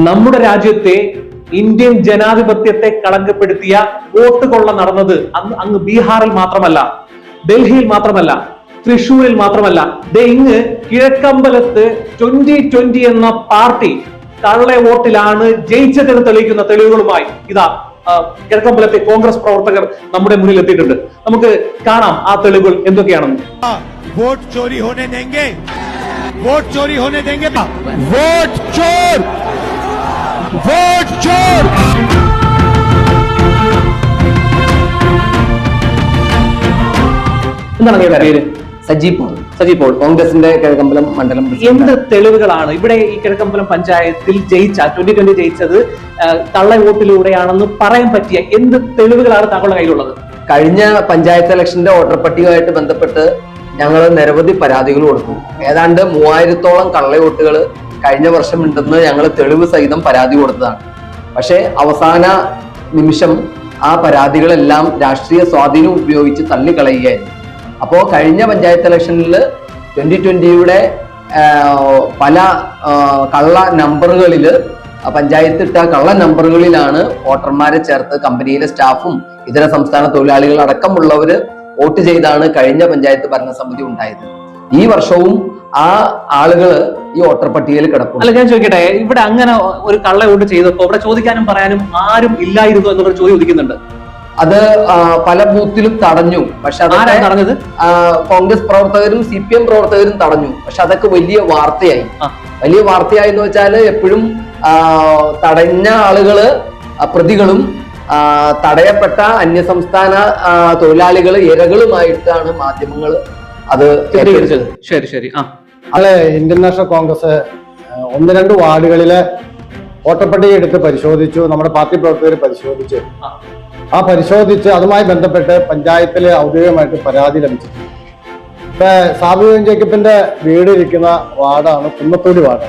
നമ്മുടെ രാജ്യത്തെ ഇന്ത്യൻ ജനാധിപത്യത്തെ കളങ്കപ്പെടുത്തിയ വോട്ട് കൊള്ള നടന്നത് അന്ന് അങ്ങ് ബീഹാറിൽ മാത്രമല്ല ഡൽഹിയിൽ മാത്രമല്ല തൃശൂരിൽ മാത്രമല്ല ദേ ഇങ്ങ് കിഴക്കമ്പലത്ത് ട്വന്റി ട്വന്റി എന്ന പാർട്ടി കള്ള വോട്ടിലാണ് ജയിച്ചതെന്ന് തെളിയിക്കുന്ന തെളിവുകളുമായി ഇതാ ആ, കിഴക്കമ്പലത്തെ കോൺഗ്രസ് പ്രവർത്തകർ നമ്മുടെ മുന്നിൽ എത്തിയിട്ടുണ്ട് നമുക്ക് കാണാം ആ തെളിവുകൾ എന്തൊക്കെയാണെന്ന് वोट चोरी होने देंगे वोट चोरी होने देंगे वोट चोर വോട്ട് ചോർ എന്താണ് പേര്? സജീവ് പോൾ. സജീവ് പോൾ കോൺഗ്രസിന്റെ കിഴക്കമ്പലം മണ്ഡലം എന്ത് തെളിവുകളാണ്? ഇവിടെ ഈ കിഴക്കമ്പലം പഞ്ചായത്തിൽ ജയിച്ച ട്വന്റി ട്വന്റി ജയിച്ചത് കള്ള വോട്ടിലൂടെയാണെന്ന് പറയാൻ പറ്റിയ എന്ത് തെളിവുകളാണ് താങ്കളുടെ കയ്യിലുള്ളത്? കഴിഞ്ഞ പഞ്ചായത്ത് ഇലക്ഷന്റെ വോട്ടർ പട്ടികയുമായിട്ട് ബന്ധപ്പെട്ട് ഞങ്ങൾ നിരവധി പരാതികൾ കൊടുക്കും. ഏതാണ്ട് മൂവായിരത്തോളം കള്ളവോട്ടുകൾ കഴിഞ്ഞ വർഷം ഉണ്ടെന്ന് ഞങ്ങൾ തെളിവ് സഹിതം പരാതി കൊടുത്തതാണ്. പക്ഷേ അവസാന നിമിഷം ആ പരാതികളെല്ലാം രാഷ്ട്രീയ സ്വാധീനം ഉപയോഗിച്ച് തള്ളിക്കളയുകയായിരുന്നു. അപ്പോൾ കഴിഞ്ഞ പഞ്ചായത്ത് ഇലക്ഷനിൽ ട്വന്റി ട്വന്റിയുടെ പല കള്ള നമ്പറുകളിൽ പഞ്ചായത്ത് ഇട്ട കള്ള നമ്പറുകളിലാണ് വോട്ടർമാരെ ചേർത്ത് കമ്പനിയിലെ സ്റ്റാഫും ഇതര സംസ്ഥാന തൊഴിലാളികൾ അടക്കമുള്ളവർ വോട്ട് ചെയ്താണ് കഴിഞ്ഞ പഞ്ചായത്ത് ഭരണസമിതി ഉണ്ടായത്. ഈ വർഷവും ആ ആളുകൾ ഈ വോട്ടർ പട്ടികയിൽ കിടക്കുന്നു അല്ല ഞാൻ ചോദിക്കട്ടെ ഇവിടെ അങ്ങനെ ഒരു കള്ള വോട്ട് ചെയ്തപ്പോ ഇവിടെ ചോദിക്കാനും പറയാനും ആരും ഇല്ലായിരുന്നു എന്നുള്ള ചോദ്യം ഉദിക്കുന്നുണ്ട്. അത് പല ബൂത്തിലും തടഞ്ഞു. പക്ഷെ തടഞ്ഞത്? കോൺഗ്രസ് പ്രവർത്തകരും സി പി എം പ്രവർത്തകരും തടഞ്ഞു. പക്ഷെ അതൊക്കെ വലിയ വാർത്തയായി. വലിയ വാർത്തയായി എന്ന് വെച്ചാൽ എപ്പോഴും തടഞ്ഞ ആളുകൾ പ്രതികളും തടയപ്പെട്ട അന്യസംസ്ഥാന സംസ്ഥാന തൊഴിലാളികൾ ഇരകളുമായിട്ടാണ് മാധ്യമങ്ങൾ അത് ശരി ശരി. ആ. അല്ലെ ഇന്ത്യൻ നാഷണൽ കോൺഗ്രസ് ഒന്ന് രണ്ട് വാർഡുകളിലെ വോട്ടർപട്ടിക എടുത്ത് പരിശോധിച്ചു നമ്മുടെ പാർട്ടി പ്രവർത്തകർ പരിശോധിച്ചു. ആ. പരിശോധിച്ച് അതുമായി ബന്ധപ്പെട്ട് പഞ്ചായത്തിൽ ഔദ്യോഗികമായിട്ട് പരാതി ലഭിച്ചു ഇപ്പൊ സാബു ജേക്കബിന്റെ വീട് ഇരിക്കുന്ന വാർഡാണ് കുന്നത്തൂടി വാർഡ്.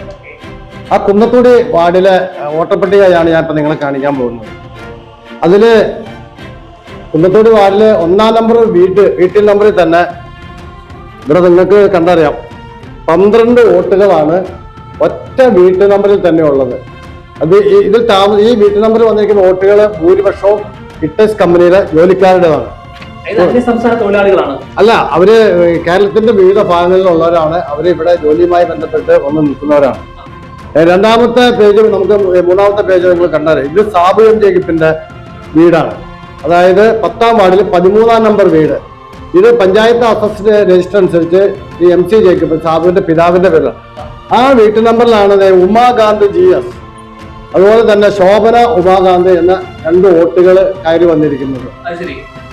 ആ കുന്നത്തൂടി വാർഡിലെ വോട്ടർ ഞാൻ ഇപ്പൊ നിങ്ങളെ കാണിക്കാൻ പോകുന്നത്. അതിൽ കുന്നത്തൂടി വാർഡിൽ ഒന്നാം നമ്പർ വീട്ട് വീട്ടിൽ നമ്പറിൽ തന്നെ. ഇവിടെ നിങ്ങൾക്ക് കണ്ടറിയാം. പന്ത്രണ്ട് വോട്ടുകളാണ് ഒറ്റ വീട്ടു നമ്പറിൽ തന്നെ ഉള്ളത്. അത് ഇതിൽ താമസ ഈ വീട്ടു നമ്പറിൽ വന്നിരിക്കുന്ന വോട്ടുകൾ ഭൂരിപക്ഷവും ഇട്ടസ് കമ്പനിയിലെ ജോലിക്കാരുടേതാണ്. അല്ല അവർ കേരളത്തിന്റെ വിവിധ ഭാഗങ്ങളിലുള്ളവരാണ്. അവർ ഇവിടെ ജോലിയുമായി ബന്ധപ്പെട്ട് വന്ന് നിൽക്കുന്നവരാണ്. രണ്ടാമത്തെ പേജ് നമുക്ക് മൂന്നാമത്തെ പേജ് നിങ്ങൾ കണ്ടാൽ ഇത് സാബു എം ജേക്കിപ്പിന്റെ വീടാണ്. അതായത് പത്താം വാർഡിൽ പതിമൂന്നാം നമ്പർ വീട്. ഇത് പഞ്ചായത്ത് ഓഫീസിന്റെ രജിസ്റ്റർ അനുസരിച്ച് ഈ എം സി ജേക്കബ് സാബുവിന്റെ പിതാവിന്റെ പേരിലാണ്. ആ വീട്ടു നമ്പറിലാണ് ഉമാകാന്ത് ജി എസ്. അതുപോലെ തന്നെ ശോഭന ഉമാകാന്ത് എന്ന രണ്ട് വോട്ടുകൾ കയറി വന്നിരിക്കുന്നത്.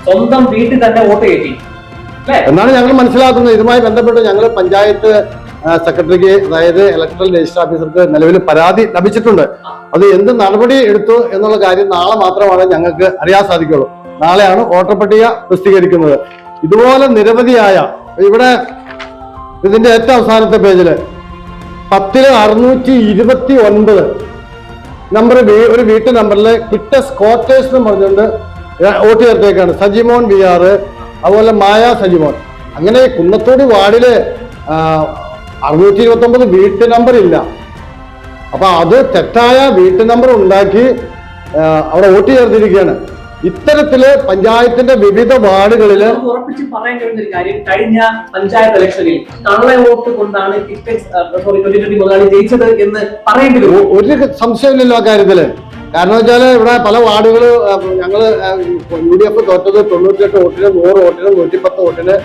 സ്വന്തം വീട്ടിൽ തന്നെ വോട്ട് കയറ്റി. എന്നാണ് ഞങ്ങൾ മനസ്സിലാക്കുന്നത്. ഇതുമായി ബന്ധപ്പെട്ട് ഞങ്ങൾ പഞ്ചായത്ത് സെക്രട്ടറിക്ക് അതായത് ഇലക്ട്രൽ രജിസ്റ്റർ ഓഫീസർക്ക് നിലവിൽ പരാതി ലഭിച്ചിട്ടുണ്ട്. അത് എന്ത് നടപടി എടുത്തു എന്നുള്ള കാര്യം നാളെ മാത്രമാണ് ഞങ്ങൾക്ക് അറിയാൻ സാധിക്കുള്ളൂ നാളെയാണ് വോട്ടർ പട്ടിക പ്രസിദ്ധീകരിക്കുന്നത്. ഇതുപോലെ നിരവധിയായ ഇവിടെ ഇതിന്റെ ഏറ്റവും അവസാനത്തെ പേജിൽ പത്തിൽ അറുന്നൂറ്റി ഇരുപത്തി ഒൻപത് നമ്പർ ഒരു വീട്ടു നമ്പറിൽ കിട്ട ക്വാർട്ടേഴ്സ് എന്ന് പറഞ്ഞുകൊണ്ട് ഓട്ട് ചേർത്തേക്കാണ്. സജിമോൻ വി ആർ അതുപോലെ മായ സജിമോൻ. അങ്ങനെ കുന്നത്തോടി വാർഡിൽ അറുന്നൂറ്റി ഇരുപത്തി ഒമ്പത് വീട്ടു നമ്പർ ഇല്ല. അപ്പൊ അത് തെറ്റായ വീട്ടു നമ്പർ ഉണ്ടാക്കി അവിടെ വോട്ട് ചേർത്തിരിക്കുകയാണ്. ഇത്തരത്തിൽ പഞ്ചായത്തിന്റെ വിവിധ വാർഡുകളിൽ ഉറപ്പിച്ച് പറയാൻ കഴിയുന്ന ഒരു കാര്യം കഴിഞ്ഞ പഞ്ചായത്ത് ഇലക്ഷനിൽ കള്ള വോട്ട് കൊണ്ടാണ് സോറി ട്വന്റി ട്വന്റി മുതലാളി ജയിച്ചത് എന്ന് പറയേണ്ടി വരും. ഒരു സംശയമില്ലല്ലോ ആ കാര്യത്തിൽ. കാരണം വെച്ചാൽ ഇവിടെ പല വാർഡുകൾ ഞങ്ങൾ യു ഡി എഫ് തോറ്റത് തൊണ്ണൂറ്റിയെട്ട് വോട്ടിന് നൂറ് വോട്ടിന് നൂറ്റിപ്പത്ത് വോട്ടിന്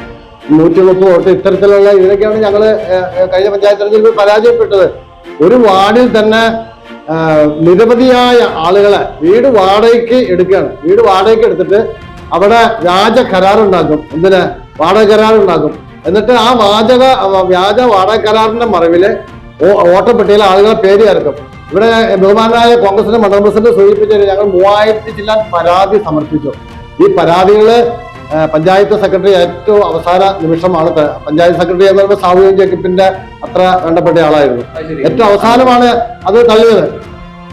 നൂറ്റി മുപ്പത് വോട്ട് ഇത്തരത്തിലുള്ള ഇതിനൊക്കെയാണ് ആ, കഴിഞ്ഞ പഞ്ചായത്ത് തെരഞ്ഞെടുപ്പിൽ പരാജയപ്പെട്ടത്. ഒരു വാർഡിൽ തന്നെ നിരവധിയായ ആളുകളെ വീട് വാടകയ്ക്ക് എടുക്കുകയാണ്. വീട് വാടകയ്ക്ക് എടുത്തിട്ട് അവിടെ വ്യാജ കരാറുണ്ടാക്കും. എന്തിന്? വാടക കരാറുണ്ടാക്കും. എന്നിട്ട് ആ വാചക വ്യാജ വാടക കരാറിന്റെ മറവിൽ ഓട്ടപ്പെട്ടിയിലെ ആളുകളെ പേര് ചേർക്കും. ഇവിടെ ബഹുമാനായ കോൺഗ്രസിന്റെ മണ്ഡലം പ്രസിഡന്റ് സൂചിപ്പിച്ചത് ഞങ്ങൾ മൂവായിരത്തി ചില്ലാൻ പരാതി സമർപ്പിച്ചു. ഈ പരാതികൾ പഞ്ചായത്ത് സെക്രട്ടറി ഏറ്റവും അവസാന നിമിഷമാണ് പഞ്ചായത്ത് സെക്രട്ടറി എന്ന് പറയുമ്പോൾ സാമൂഹ്യ ജേക്കബിന്റെ അത്ര വേണ്ടപ്പെട്ട ആളായിരുന്നു. ഏറ്റവും അവസാനമാണ് അത് തള്ളിയത്.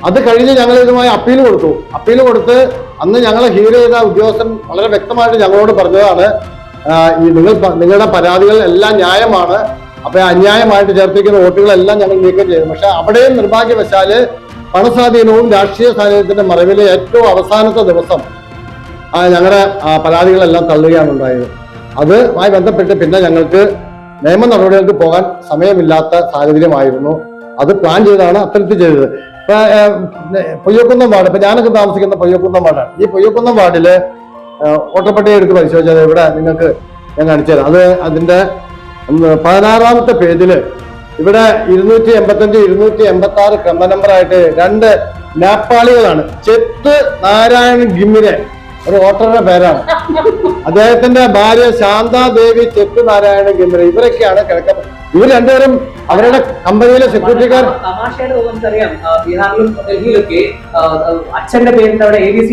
അത് കഴിഞ്ഞ് ഞങ്ങൾ ഇതുമായി അപ്പീൽ കൊടുത്തു. അപ്പീൽ കൊടുത്ത് അന്ന് ഞങ്ങളെ ഹീർ ചെയ്ത ഉദ്യോഗസ്ഥൻ വളരെ വ്യക്തമായിട്ട് ഞങ്ങളോട് പറഞ്ഞതാണ് ഈ നിങ്ങൾ നിങ്ങളുടെ പരാതികൾ എല്ലാം ന്യായമാണ്. അപ്പൊ അന്യായമായിട്ട് ചേർത്തിരിക്കുന്ന വോട്ടുകളെല്ലാം ഞങ്ങൾ നീക്കം ചെയ്തു. പക്ഷെ അവിടെയും നിർഭാഗ്യവശാൽ പണസ്വാധീനവും രാഷ്ട്രീയ സാന്നിധ്യത്തിന്റെ മറവിലെ ഏറ്റവും അവസാനത്തെ ദിവസം ഞങ്ങളുടെ പരാതികളെല്ലാം തള്ളുകയാണ് ഉണ്ടായത് അതുമായി ബന്ധപ്പെട്ട് പിന്നെ ഞങ്ങൾക്ക് നിയമ നടപടികൾക്ക് പോകാൻ സമയമില്ലാത്ത സാഹചര്യമായിരുന്നു. അത് പ്ലാൻ ചെയ്താണ് അത്തരത്തിൽ ചെയ്തത്. പൊയ്യക്കുന്നം വാർഡ് ഇപ്പൊ ഞാനൊക്കെ താമസിക്കുന്ന പൊയ്യക്കുന്നം വാർഡാണ്. ഈ പൊയ്യക്കുന്നം വാർഡിൽ ഓട്ടപ്പട്ടിക എടുത്ത് പരിശോധിച്ചത് ഇവിടെ നിങ്ങൾക്ക് ഞാൻ കാണിച്ചു തരാം. അത് അതിന്റെ പതിനാറാമത്തെ പേജിൽ ഇവിടെ ഇരുന്നൂറ്റി എൺപത്തഞ്ച് ഇരുന്നൂറ്റി എൺപത്തി ആറ് ക്രമ നമ്പറായിട്ട് രണ്ട് നേപ്പാളികളാണ്. ചെത്ത് നാരായണ ഗിമ്മിനെ ഒരു ഓട്ടറുടെ പേരാണ്. അദ്ദേഹത്തിന്റെ ഭാര്യ ശാന്താദേവി ചെത്ത് നാരായണ ഗിമ്മിനെ ഇവരൊക്കെയാണ് കിഴക്ക ഇവർ രണ്ടുപേരും അവരുടെ കമ്പനിയിലെ സെക്യൂരിറ്റിക്കാർ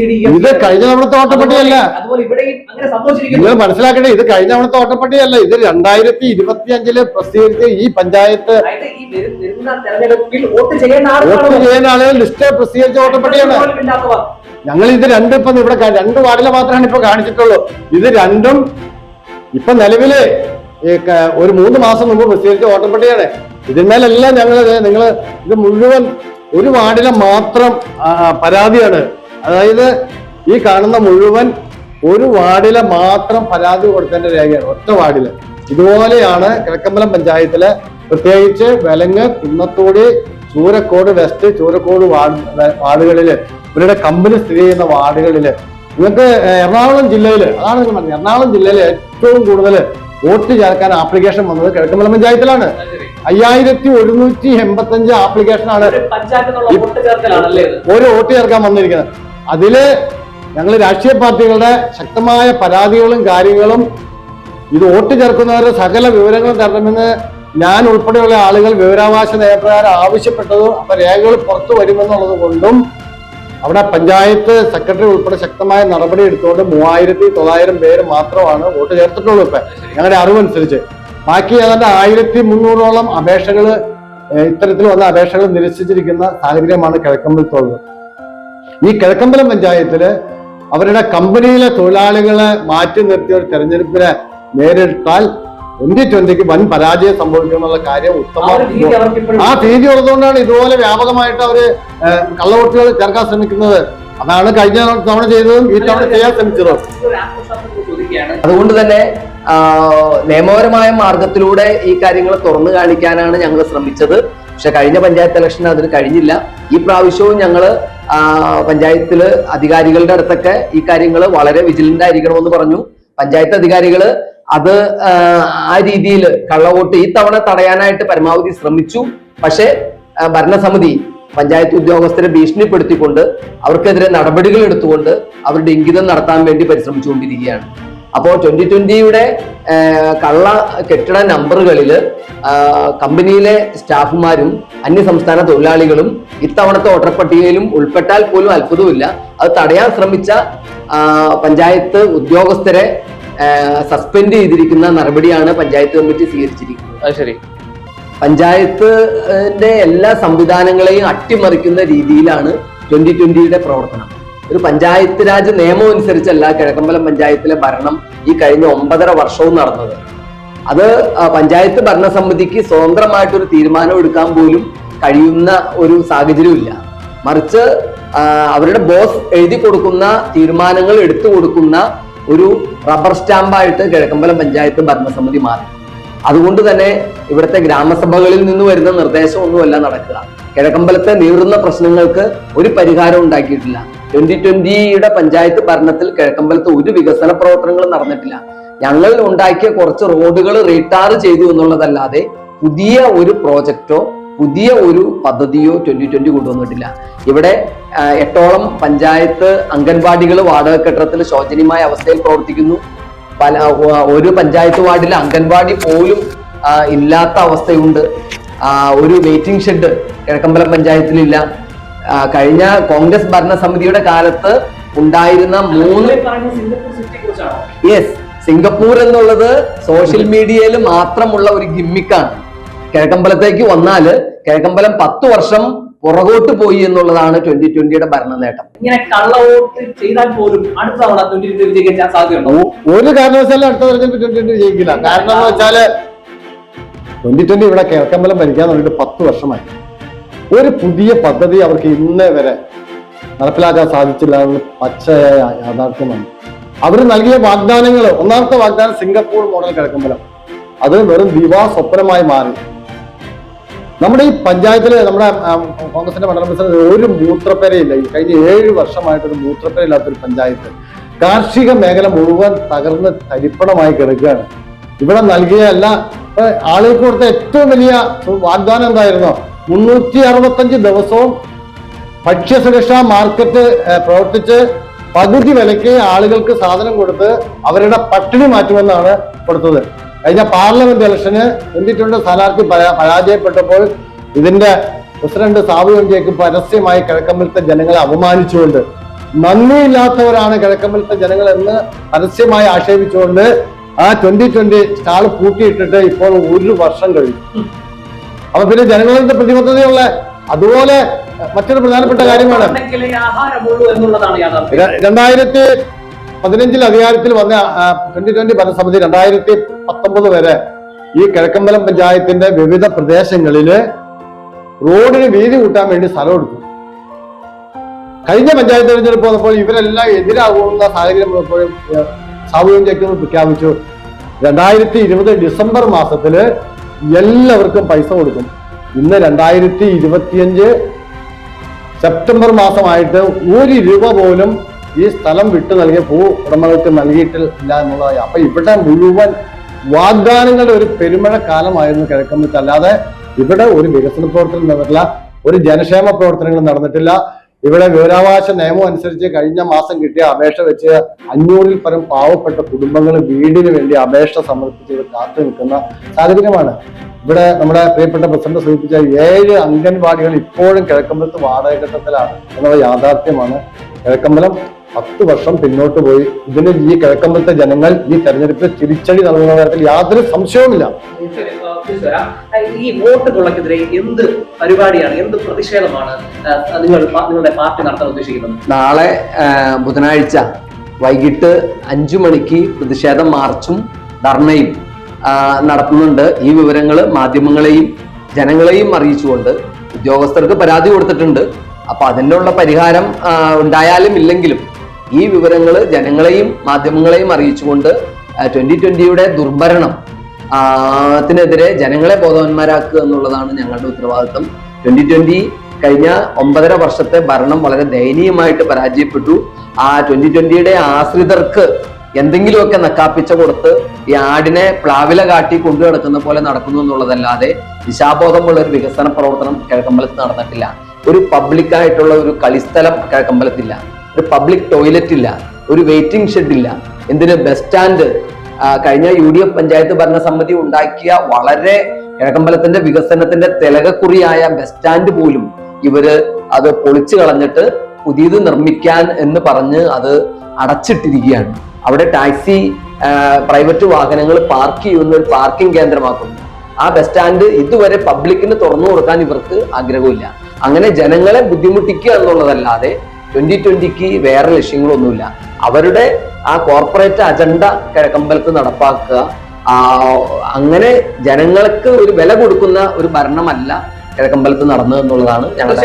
ഡി ഇത് കഴിഞ്ഞ തവണത്തെ സംഭവിച്ചിരിക്കുന്നു. നിങ്ങൾ മനസ്സിലാക്കട്ടെ ഇത് കഴിഞ്ഞ തവണത്തെ വോട്ടപ്പട്ടിയല്ല ഇത് രണ്ടായിരത്തി ഇരുപത്തി അഞ്ചിൽ പ്രസിദ്ധീകരിച്ച ഈ പഞ്ചായത്ത് വോട്ട് ചെയ്യുന്ന ആളുകൾ ലിസ്റ്റ് പ്രസിദ്ധീകരിച്ച ഇല്ലാത്തവർ. ഞങ്ങൾ ഇത് രണ്ടും ഇപ്പൊ ഇവിടെ രണ്ട് വാർഡിലെ മാത്രമാണ് ഇപ്പൊ കാണിച്ചിട്ടുള്ളൂ. ഇത് രണ്ടും ഇപ്പൊ നിലവിൽ ഒരു മൂന്ന് മാസം മുമ്പ് പ്രസിദ്ധീകരിച്ച വോട്ടപ്പട്ടിയാണ് ഇതിന്മേലെല്ലാം ഞങ്ങൾ നിങ്ങൾ ഇത് മുഴുവൻ ഒരു വാർഡിലെ മാത്രം പരാതിയാണ്. അതായത് ഈ കാണുന്ന മുഴുവൻ ഒരു വാർഡിലെ മാത്രം പരാതി കൊടുക്കേണ്ട രേഖയാണ് ഒറ്റ വാർഡിൽ. ഇതുപോലെയാണ് കിഴക്കമ്പലം പഞ്ചായത്തിലെ പ്രത്യേകിച്ച് വെലങ്ങ് കുന്നത്തോടി ചൂരക്കോട് വെസ്റ്റ് ചൂരക്കോട് വാർഡ് വാർഡുകളിൽ ഇവരുടെ കമ്പനി സ്ഥിതി ചെയ്യുന്ന വാർഡുകളിൽ നിങ്ങൾക്ക് എറണാകുളം ജില്ലയിൽ അതാണ് നിങ്ങൾ പറഞ്ഞത് എറണാകുളം ജില്ലയിൽ ഏറ്റവും കൂടുതൽ വോട്ട് ചേർക്കാൻ ആപ്ലിക്കേഷൻ വന്നത് കിഴക്കമ്പലം പഞ്ചായത്തിലാണ്. അയ്യായിരത്തി ഒരുന്നൂറ്റി എൺപത്തി അഞ്ച് ആപ്ലിക്കേഷൻ ആണ് ഒരു വോട്ട് ചേർക്കാൻ വന്നിരിക്കുന്നത്. അതിൽ ഞങ്ങൾ രാഷ്ട്രീയ പാർട്ടികളുടെ ശക്തമായ പരാതികളും കാര്യങ്ങളും ഇത് വോട്ട് ചേർക്കുന്നവരുടെ സകല വിവരങ്ങളും തരണമെന്ന് ഞാൻ ഉൾപ്പെടെയുള്ള ആളുകൾ വിവരാവകാശ നയപ്രകാരം ആവശ്യപ്പെട്ടതും അപ്പൊ രേഖകൾ പുറത്തു വരുമെന്നുള്ളത് കൊണ്ടും അവിടെ പഞ്ചായത്ത് സെക്രട്ടറി ഉൾപ്പെടെ ശക്തമായ നടപടി എടുത്തുകൊണ്ട് മൂവായിരത്തി തൊള്ളായിരം പേര് മാത്രമാണ് വോട്ട് ചേർത്തിട്ടുള്ളൂ ഇപ്പൊ. ഞങ്ങളുടെ അറിവനുസരിച്ച് ബാക്കി ഏതാണ്ട് ആയിരത്തി മുന്നൂറോളം അപേക്ഷകൾ ഇത്തരത്തിൽ വന്ന അപേക്ഷകൾ നിരസിച്ചിരിക്കുന്ന സാഹചര്യമാണ് കിഴക്കമ്പലത്തുള്ളത് ഈ കിഴക്കമ്പലം പഞ്ചായത്തിൽ അവരുടെ കമ്പനിയിലെ തൊഴിലാളികളെ മാറ്റി നിർത്തിയ ഒരു തെരഞ്ഞെടുപ്പിനെ നേരിട്ടാൽ ട്വന്റി ട്വന്റിക്ക് വൻ പരാജയം സംഭവിക്കുമെന്നുള്ള കാര്യം ഉത്തമ ആ ഭീതി ഉള്ളതുകൊണ്ടാണ് ഇതുപോലെ വ്യാപകമായിട്ട് അവർ കള്ളവോട്ടുകൾ ചേർക്കാൻ ശ്രമിക്കുന്നത്. അതാണ് കഴിഞ്ഞ തവണ ചെയ്തതും ഈ തവണ ചെയ്യാൻ ശ്രമിച്ചതും. അതുകൊണ്ട് തന്നെ നിയമപരമായ മാർഗത്തിലൂടെ ഈ കാര്യങ്ങൾ തുറന്നു കാണിക്കാനാണ് ഞങ്ങൾ ശ്രമിച്ചത്. പക്ഷെ കഴിഞ്ഞ പഞ്ചായത്ത് ഇലക്ഷൻ അതിന് കഴിഞ്ഞില്ല. ഈ പ്രാവശ്യവും ഞങ്ങൾ പഞ്ചായത്തിൽ അധികാരികളുടെ അടുത്തൊക്കെ ഈ കാര്യങ്ങൾ വളരെ വിജിലന്റ് ആയിരിക്കണമെന്ന് പറഞ്ഞു. പഞ്ചായത്ത് അധികാരികൾ അത് ആ, രീതിയിൽ കള്ളവോട്ട് ഈ തവണ തടയാനായിട്ട് പരമാവധി ശ്രമിച്ചു. പക്ഷേ ഭരണസമിതി പഞ്ചായത്ത് ഉദ്യോഗസ്ഥരെ ഭീഷണിപ്പെടുത്തിക്കൊണ്ട് അവർക്കെതിരെ നടപടികൾ എടുത്തുകൊണ്ട് അവരുടെ ഇംഗിതം നടത്താൻ വേണ്ടി പരിശ്രമിച്ചുകൊണ്ടിരിക്കുകയാണ്. അപ്പോൾ ട്വന്റി ട്വന്റിയുടെ കള്ള കെട്ടിട നമ്പറുകളിൽ കമ്പനിയിലെ സ്റ്റാഫുമാരും അന്യ സംസ്ഥാന തൊഴിലാളികളും ഇത്തവണത്തെ വോട്ടർ പട്ടികയിലും ഉൾപ്പെട്ടാൽ പോലും അത്ഭുതമില്ല അത് തടയാൻ ശ്രമിച്ച പഞ്ചായത്ത് ഉദ്യോഗസ്ഥരെ സസ്പെൻഡ് ചെയ്തിരിക്കുന്ന നടപടിയാണ് പഞ്ചായത്ത് കമ്മിറ്റി സ്വീകരിച്ചിരിക്കുന്നത്. അത് ശരി. പഞ്ചായത്തിന്റെ എല്ലാ സംവിധാനങ്ങളെയും അട്ടിമറിക്കുന്ന രീതിയിലാണ് ട്വന്റി ട്വന്റിയുടെ പ്രവർത്തനം. ഒരു പഞ്ചായത്ത് രാജ് നിയമം അനുസരിച്ചല്ല കിഴക്കമ്പലം പഞ്ചായത്തിലെ ഭരണം ഈ കഴിഞ്ഞ ഒമ്പതര വർഷവും നടന്നത്. അത് പഞ്ചായത്ത് ഭരണസമിതിക്ക് സ്വതന്ത്രമായിട്ടൊരു തീരുമാനം എടുക്കാൻ പോലും കഴിയുന്ന ഒരു സാഹചര്യമില്ല മറിച്ച് അവരുടെ ബോസ് എഴുതി കൊടുക്കുന്ന തീരുമാനങ്ങൾ എടുത്തു കൊടുക്കുന്ന ഒരു റബ്ബർ സ്റ്റാമ്പായിട്ട് കിഴക്കമ്പലം പഞ്ചായത്ത് ഭരണസമിതി മാറി. അതുകൊണ്ട് തന്നെ ഇവിടുത്തെ ഗ്രാമസഭകളിൽ നിന്ന് വരുന്ന നിർദ്ദേശമൊന്നുമല്ല നടക്കുക. കിഴക്കമ്പലത്തെ നീറുന്ന പ്രശ്നങ്ങൾക്ക് ഒരു പരിഹാരം ഉണ്ടാക്കിയിട്ടില്ല. ട്വന്റി ട്വന്റിയുടെ പഞ്ചായത്ത് ഭരണത്തിൽ കിഴക്കമ്പലത്ത് ഒരു വികസന പ്രവർത്തനങ്ങളും നടന്നിട്ടില്ല. ഞങ്ങൾ ഉണ്ടാക്കിയ കുറച്ച് റോഡുകൾ റീടാർ ചെയ്തു എന്നുള്ളതല്ലാതെ പുതിയ ഒരു പ്രോജക്റ്റോ പുതിയ ഒരു പദ്ധതിയോ ട്വന്റി ട്വന്റി കൊണ്ടുവന്നിട്ടില്ല. ഇവിടെ എട്ടോളം പഞ്ചായത്ത് അംഗൻവാടികൾ വാടക കെട്ടിടത്തിൽ ശോചനീയമായ അവസ്ഥയിൽ പ്രവർത്തിക്കുന്നു. പല ഒരു പഞ്ചായത്ത് വാർഡിൽ അംഗൻവാടി പോലും ഇല്ലാത്ത അവസ്ഥയുണ്ട്. ഒരു വെയിറ്റിംഗ് ഷെഡ് കിഴക്കമ്പലം പഞ്ചായത്തിലില്ല. കഴിഞ്ഞ കോൺഗ്രസ് ഭരണസമിതിയുടെ കാലത്ത് ഉണ്ടായിരുന്ന മൂന്ന് യെസ് സിംഗപ്പൂർ എന്നുള്ളത് സോഷ്യൽ മീഡിയയിൽ മാത്രമുള്ള ഒരു ഗിമ്മിക്കാണ് കിഴക്കമ്പലത്തേക്ക് വന്നാൽ കിഴക്കമ്പലം പത്ത് വർഷം പുറകോട്ട് പോയി എന്നുള്ളതാണ് ട്വന്റി ട്വന്റിയുടെ ഭരണ നേട്ടം ഇങ്ങനെ കള്ളവോട്ട് ചെയ്താൽ പോലും അടുത്ത തവണ ട്വന്റി ട്വന്റി വിജയിക്കാൻ സാധ്യതയുണ്ടോ? ഒരു കാരണവശാലും അടുത്ത തെരഞ്ഞെടുപ്പ് ട്വന്റി ട്വന്റി വിജയിക്കില്ല കാരണം എന്ന് വെച്ചാൽ ട്വന്റി ട്വന്റി ഇവിടെ കിഴക്കമ്പലം ഭരിക്കാൻ തുടങ്ങിയിട്ട് പത്ത് വർഷമായി. ഒരു പുതിയ പദ്ധതി അവർക്ക് ഇന്നേ വരെ നടപ്പിലാക്കാൻ സാധിച്ചില്ല എന്ന് പച്ചയായ യാഥാർത്ഥ്യമാണ് അവർ നൽകിയ വാഗ്ദാനങ്ങൾ ഒന്നാമത്തെ വാഗ്ദാനം സിംഗപ്പൂർ മോഡൽ കിഴക്കമ്പലം അത് വെറും ദിവാ സ്വപ്നമായി മാറി. നമ്മുടെ ഈ പഞ്ചായത്തിൽ നമ്മുടെ കോൺഗ്രസിന്റെ മണ്ഡലം പ്രസിഡന്റ് ഒരു മൂത്രപ്പേരയില്ല. ഈ കഴിഞ്ഞ ഏഴ് വർഷമായിട്ട് ഒരു മൂത്രപ്പേരയില്ലാത്തൊരു പഞ്ചായത്ത്. കാർഷിക മേഖല മുഴുവൻ തകർന്ന് തരിപ്പണമായി കിടക്കുകയാണ്. ഇവിടെ നൽകിയ എല്ലാ ആളുകൾ കൊടുത്ത ഏറ്റവും വലിയ വാഗ്ദാനം എന്തായിരുന്നു? മുന്നൂറ്റി അറുപത്തഞ്ച് ദിവസവും ഭക്ഷ്യസുരക്ഷാ മാർക്കറ്റ് പ്രവർത്തിച്ച് പകുതി വിലയ്ക്ക് ആളുകൾക്ക് സാധനം കൊടുത്ത് അവരുടെ പട്ടിണി മാറ്റുമെന്നാണ് കൊടുത്തത്. കഴിഞ്ഞ പാർലമെന്റ് ഇലക്ഷന് ട്വന്റി ട്വന്റി സ്ഥാനാർത്ഥി പരാജയപ്പെട്ടപ്പോൾ ഇതിന്റെ പ്രസിഡന്റ് സാബു എംജിക്ക് പരസ്യമായി കിഴക്കമ്പലത്തെ ജനങ്ങളെ അപമാനിച്ചുകൊണ്ട് നന്ദിയില്ലാത്തവരാണ് കിഴക്കമ്പലത്തെ ജനങ്ങൾ എന്ന് പരസ്യമായി ആക്ഷേപിച്ചുകൊണ്ട് ആ ട്വന്റി ട്വന്റി സ്റ്റാൾ പൂട്ടിയിട്ടിട്ട് ഇപ്പോൾ ഒരു വർഷം കഴിഞ്ഞു. അപ്പൊ പിന്നെ ജനങ്ങളുടെ പ്രതിബദ്ധതയുള്ള? അതുപോലെ മറ്റൊരു പ്രധാനപ്പെട്ട കാര്യമാണ്. രണ്ടായിരത്തി പതിനഞ്ചിൽ അധികാരത്തിൽ വന്ന ട്വന്റി ട്വന്റി ഭരണസമിതി രണ്ടായിരത്തി പത്തൊമ്പത് വരെ ഈ കിഴക്കമ്പലം പഞ്ചായത്തിന്റെ വിവിധ പ്രദേശങ്ങളിൽ റോഡിന് വീതി കൂട്ടാൻ വേണ്ടി സ്ഥലം എടുത്തു. കഴിഞ്ഞ പഞ്ചായത്ത് തെരഞ്ഞെടുപ്പ് വന്നപ്പോൾ ഇവരെല്ലാം എതിരാകുന്ന സാഹചര്യം സാമൂഹ്യം ചേക്കുന്ന പ്രഖ്യാപിച്ചു. രണ്ടായിരത്തി ഇരുപത് ഡിസംബർ മാസത്തിൽ എല്ലാവർക്കും പൈസ കൊടുക്കും. ഇന്ന് രണ്ടായിരത്തി ഇരുപത്തിയഞ്ച് സെപ്റ്റംബർ മാസമായിട്ട് ഒരു രൂപ പോലും ഈ സ്ഥലം വിട്ടു നൽകിയ ഭൂ ഉടമകൾക്ക് നൽകിയിട്ടില്ല എന്നുള്ളതായി. അപ്പൊ ഇവിടെ മുഴുവൻ വാഗ്ദാനങ്ങളുടെ ഒരു പെരുമഴ കാലമായിരുന്നു കിഴക്കമ്പലത്ത്. അല്ലാതെ ഇവിടെ ഒരു വികസന പ്രവർത്തനം നടന്നിട്ടില്ല ഒരു ജനക്ഷേമ പ്രവർത്തനങ്ങൾ നടന്നിട്ടില്ല. ഇവിടെ വിവരാവകാശ നിയമം അനുസരിച്ച് കഴിഞ്ഞ മാസം കിട്ടിയ അപേക്ഷ വെച്ച് അഞ്ഞൂറിൽ പരം പാവപ്പെട്ട കുടുംബങ്ങൾ വീടിന് വേണ്ടി അപേക്ഷ സമർപ്പിച്ച് കാത്തു നിൽക്കുന്ന സാഹചര്യമാണ്. ഇവിടെ നമ്മുടെ പ്രിയപ്പെട്ട പ്രസിഡന്റ് സൂചിപ്പിച്ച ഏഴ് അംഗൻവാടികൾ ഇപ്പോഴും കിഴക്കമ്പലത്ത് വാടകഘട്ടത്തിലാണ് എന്നുള്ള യാഥാർത്ഥ്യമാണ് കിഴക്കമ്പലം. പത്ത് വർഷം പിന്നോട്ട് പോയി. ഇതിന് ഈ കിഴക്കമ്പലത്തെ ജനങ്ങൾ ഈ തെരഞ്ഞെടുപ്പിൽ തിരിച്ചടി നൽകുന്ന കാര്യത്തിൽ യാതൊരു സംശയവുമില്ല. ഈ വോട്ട് കൊള്ളക്കെതിരെ എന്ത് പരിപാടിയാണ് എന്ത് പ്രതിഷേധമാണ് നിങ്ങൾ നിങ്ങളുടെ പാർട്ടി നടത്താൻ ഉദ്ദേശിക്കുന്നത്? നാളെ ബുധനാഴ്ച വൈകിട്ട് അഞ്ചു മണിക്ക് പ്രതിഷേധ മാർച്ചും ധർണയും നടത്തുന്നുണ്ട്. ഈ വിവരങ്ങൾ മാധ്യമങ്ങളെയും ജനങ്ങളെയും അറിയിച്ചുകൊണ്ട് ഉദ്യോഗസ്ഥർക്ക് പരാതി കൊടുത്തിട്ടുണ്ട്. അപ്പൊ അതിനുള്ള പരിഹാരം ഉണ്ടായാലും ഇല്ലെങ്കിലും ഈ വിവരങ്ങൾ ജനങ്ങളെയും മാധ്യമങ്ങളെയും അറിയിച്ചുകൊണ്ട് ട്വന്റി ട്വന്റിയുടെ ദുർഭരണം ത്തിനെതിരെ ജനങ്ങളെ ബോധവാന്മാരാക്കുക എന്നുള്ളതാണ് ഞങ്ങളുടെ ഉത്തരവാദിത്വം ട്വന്റി ട്വന്റി കഴിഞ്ഞ ഒമ്പതര വർഷത്തെ ഭരണം വളരെ ദയനീയമായിട്ട് പരാജയപ്പെട്ടു. ആ ട്വന്റി ട്വന്റിയുടെ ആശ്രിതർക്ക് എന്തെങ്കിലുമൊക്കെ നക്കാപ്പിച്ച കൊടുത്ത് ഈ ആടിനെ പ്ലാവില കാട്ടി കൊണ്ടു നടക്കുന്ന പോലെ നടക്കുന്നു എന്നുള്ളതല്ലാതെ ദിശാബോധമുള്ള ഒരു വികസന പ്രവർത്തനം കിഴക്കമ്പലത്ത് നടന്നിട്ടില്ല. ഒരു പബ്ലിക്കായിട്ടുള്ള ഒരു കളിസ്ഥലം കിഴക്കമ്പലത്തില്ല. ഒരു പബ്ലിക് ടോയ്ലറ്റ് ഇല്ല ഒരു വെയിറ്റിംഗ് ഷെഡ് ഇല്ല. എന്തിന് ബസ് സ്റ്റാൻഡ് കഴിഞ്ഞ യു ഡി എഫ് പഞ്ചായത്ത് ഭരണസമിതി ഉണ്ടാക്കിയ വളരെ കിഴക്കമ്പലത്തിന്റെ വികസനത്തിന്റെ തിലകക്കുറിയായ ബസ് സ്റ്റാൻഡ് പോലും ഇവർ അത് പൊളിച്ചു കളഞ്ഞിട്ട് പുതിയത് നിർമ്മിക്കാൻ എന്ന് പറഞ്ഞ് അത് അടച്ചിട്ടിരിക്കുകയാണ്. അവിടെ ടാക്സി പ്രൈവറ്റ് വാഹനങ്ങൾ പാർക്ക് ചെയ്യുന്ന ഒരു പാർക്കിംഗ് കേന്ദ്രമാക്കുന്നു. ആ ബസ് സ്റ്റാൻഡ് ഇതുവരെ പബ്ലിക്കിന് തുറന്നു കൊടുക്കാൻ ഇവർക്ക് ആഗ്രഹമില്ല. അങ്ങനെ ജനങ്ങളെ ബുദ്ധിമുട്ടിക്കുക എന്നുള്ളതല്ലാതെ ട്വന്റി ട്വന്റിക്ക് വേറെ ലക്ഷ്യങ്ങളൊന്നുമില്ല. അവരുടെ ആ കോർപ്പറേറ്റ് അജണ്ട കിഴക്കമ്പലത്ത് നടപ്പാക്കുക. അങ്ങനെ ജനങ്ങൾക്ക് ഒരു വില കൊടുക്കുന്ന ഒരു ഭരണമല്ല കിഴക്കമ്പലത്ത് നടന്നു എന്നുള്ളതാണ് ഞങ്ങളുടെ